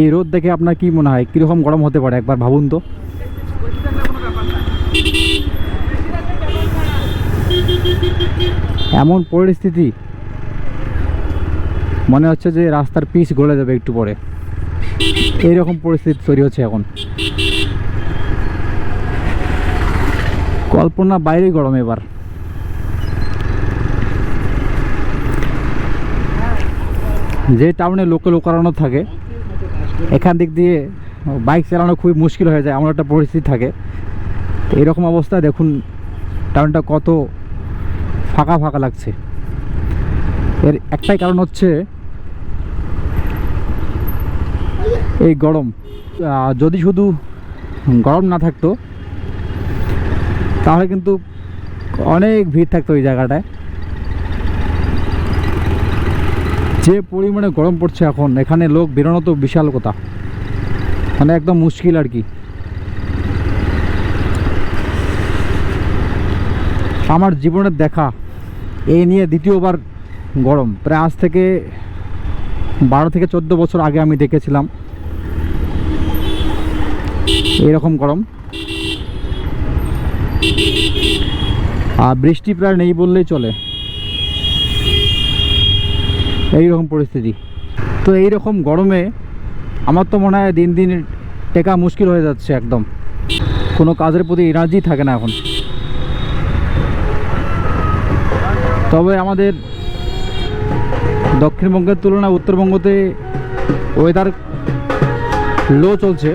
এই রোদ দেখে আপনার কি মনে হয়? কীরকম গরম হতে পারে? একবার ভাবুন তো। এমন পরিস্থিতি। মনে হচ্ছে যে রাস্তার পিচ গলে যাবে একটু পরে। এইরকম পরিস্থিতি তৈরি হচ্ছে এখন। কল্পনা বাইরে গরম এবার। যে টাউনে লোকে লোকারণ্য থাকে এখান দিক দিয়ে বাইক চালানো খুবই মুশকিল হয়ে যায়, এমন একটা পরিস্থিতি থাকে। তো এরকম অবস্থায় দেখুন, টাউনটা কত ফাঁকা ফাঁকা লাগছে। এর একটাই কারণ হচ্ছে, এই গরম। যদি শুধু গরম না থাকতো, তাহলে কিন্তু অনেক ভিড় থাকতো ওই জায়গাটায়। যে পরিমাণে গরম পড়ছে এখন, এখানে লোক বেরোনো তো বিশাল কথা। মানে একদম মুশকিল আর কি। আমার জীবনের দেখা, এই নিয়ে দ্বিতীয়বার গরম। প্রায় আজ থেকে বারো থেকে চোদ্দ বছর আগে আমি দেখেছিলাম। এরকম গরম। আর বৃষ্টি প্রায় নেই বললেই চলে। এই রকম পরিস্থিতি। তো এই রকম গরমে আমার তো মনে হয় দিন দিন টেকা মুশকিল হয়ে যাচ্ছে একদম। কোনো কাজের প্রতি এনার্জি থাকে না এখন। তবে আমাদের দক্ষিণবঙ্গের তুলনায় উত্তরবঙ্গতে ওয়েদার লো চলছে।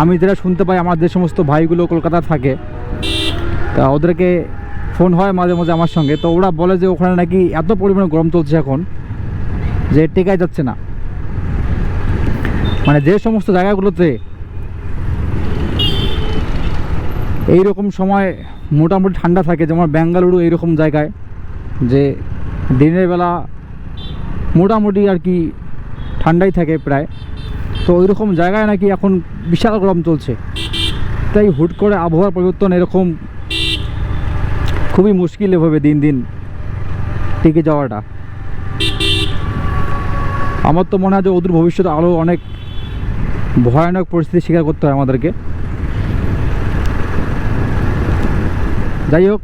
আমি যেটা শুনতে পাই, আমার যে সমস্ত ভাইগুলো কলকাতা থাকে, তা ওদেরকে ফোন হয় মাঝে মাঝে আমার সঙ্গে, তো ওরা বলে যে ওখানে নাকি এত পরিমাণে গরম চলছে এখন যে টেকাই যাচ্ছে না। মানে যে সমস্ত জায়গাগুলোতে এই রকম সময় মোটামুটি ঠান্ডা থাকে, যেমন বেঙ্গালুরু এইরকম জায়গায়, যে দিনের বেলা মোটামুটি আর কি ঠান্ডাই থাকে প্রায়, তো ওই রকম জায়গায় নাকি এখন বিশাল গরম চলছে। তাই হুট করে আবহাওয়ার পরিবর্তন এরকম খুবই মুশকিল এভাবে দিন দিন টিকে যাওয়াটা। আমার তো মনে হয় যে ওদের ভবিষ্যতে আরও অনেক ভয়ানক পরিস্থিতি স্বীকার করতে হয় আমাদেরকে। যাই হোক,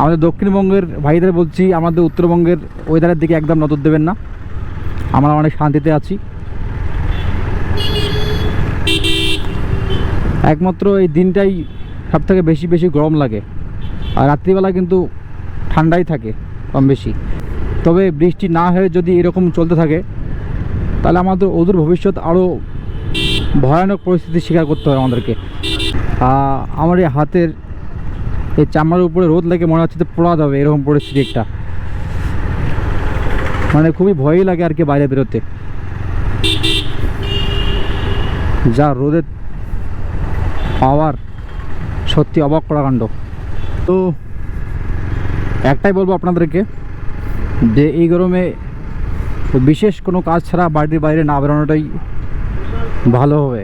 আমাদের দক্ষিণবঙ্গের ভাইদের বলছি, আমাদের উত্তরবঙ্গের ওয়েদারের দিকে একদম নজর দেবেন না। আমরা অনেক শান্তিতে আছি। একমাত্র এই দিনটাই সব থেকে বেশি বেশি গরম লাগে। আর রাত্রিবেলা কিন্তু ঠান্ডাই থাকে কম বেশি। তবে বৃষ্টি না হয়ে যদি এরকম চলতে থাকে, তাহলে আমাদের ওদের ভবিষ্যৎ আরও ভয়ানক পরিস্থিতি স্বীকার করতে হয় আমাদেরকে। আমার এই হাতের এই চামড়ার উপরে রোদ লেগে মনে হচ্ছে যে পোড়া যাবে এরকম পরিস্থিতি একটা। মানে খুবই ভয়ই লাগে আর কি বাইরে বেরোতে। যা রোদের পাওয়ার সত্যি অবাক করা কাণ্ড। তো একটাই বলব আপনাদেরকে যে এই গরমে বিশেষ কোনো কাজ ছাড়া বাড়ির বাইরে না বেরোনোটাই ভালো হবে।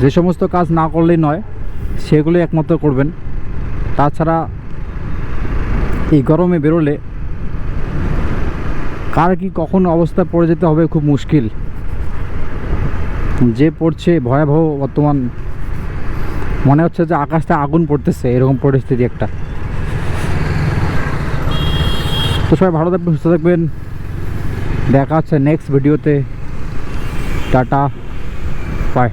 যে সমস্ত কাজ না করলেই নয়, সেগুলোই একমাত্র করবেন। তাছাড়া এই গরমে বেরোলে কার কি কখন অবস্থা পড়ে যেতে হবে খুব মুশকিল। যে পড়ছে ভয়াবহ বর্তমান মনে হচ্ছে যে আকাশটা আগুন পড়তেছে, এরকম পরিস্থিতি একটা। তো সবাই ভালো থাকবেন, সুস্থ থাকবেন। দেখা হচ্ছে নেক্সট ভিডিওতে টাটা। বাই